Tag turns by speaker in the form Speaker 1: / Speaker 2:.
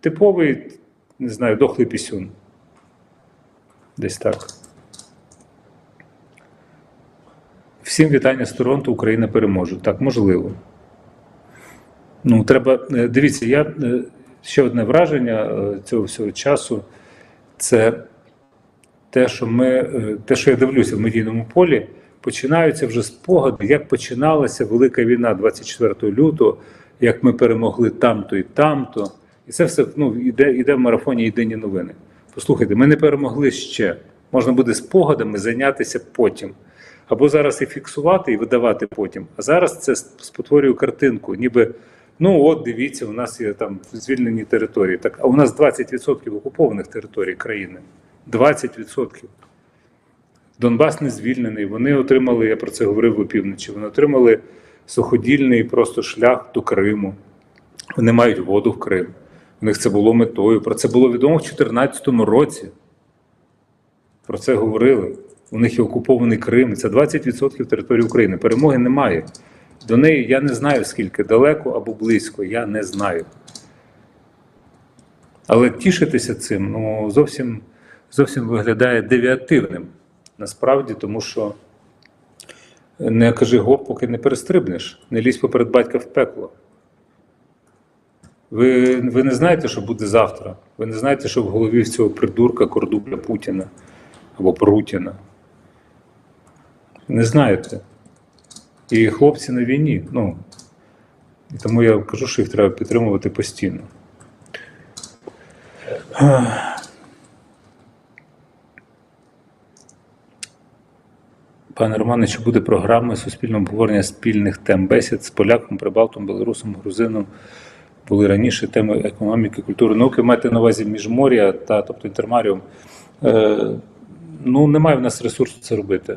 Speaker 1: типовий, не знаю, дохлий пісюн. Десь так. Всім вітання з Торонто, Україна переможе. Так, можливо. Ну, треба. е, Дивіться, я е, ще одне враження е, цього всього часу це те, що ми, те, що я дивлюся в медійному полі, починаються вже спогади, як починалася велика війна 24 лютого, як ми перемогли там-то і там-то. І це все ну, іде, іде в марафоні єдині новини. Послухайте, ми не перемогли ще. Можна буде спогадами зайнятися потім. Або зараз і фіксувати, і видавати потім. А зараз це спотворює картинку, ніби ну от дивіться, у нас є там звільнені території. Так, а у нас 20% окупованих територій країни. 20%. Донбас не звільнений. Вони отримали, я про це говорив в опівночі. Вони отримали суходільний просто шлях до Криму. Вони мають воду в Крим. У них це було метою. Про це було відомо в 2014 році. Про це говорили. У них є окупований Крим. Це 20% території України. Перемоги немає. До неї я не знаю скільки далеко або близько. Я не знаю. Але тішитися цим ну, зовсім, зовсім виглядає девіативним. Насправді, тому що не кажи гоп, поки не перестрибнеш, не лізь поперед батька в пекло. Ви, ви не знаєте, що буде завтра. Ви не знаєте, що в голові в цього придурка кордубля Путіна або Прутіна. Не знаєте. І хлопці на війні. Ну, і тому я кажу, що їх треба підтримувати постійно. Пане Романе, чи буде програма суспільного обговорення спільних тем бесід з поляком, прибалтом, білорусом, грузином? Були раніше теми економіки, культури, науки. Маєте на увазі міжмор'я та тобто інтермаріум. Е, ну, немає в нас ресурсу це робити.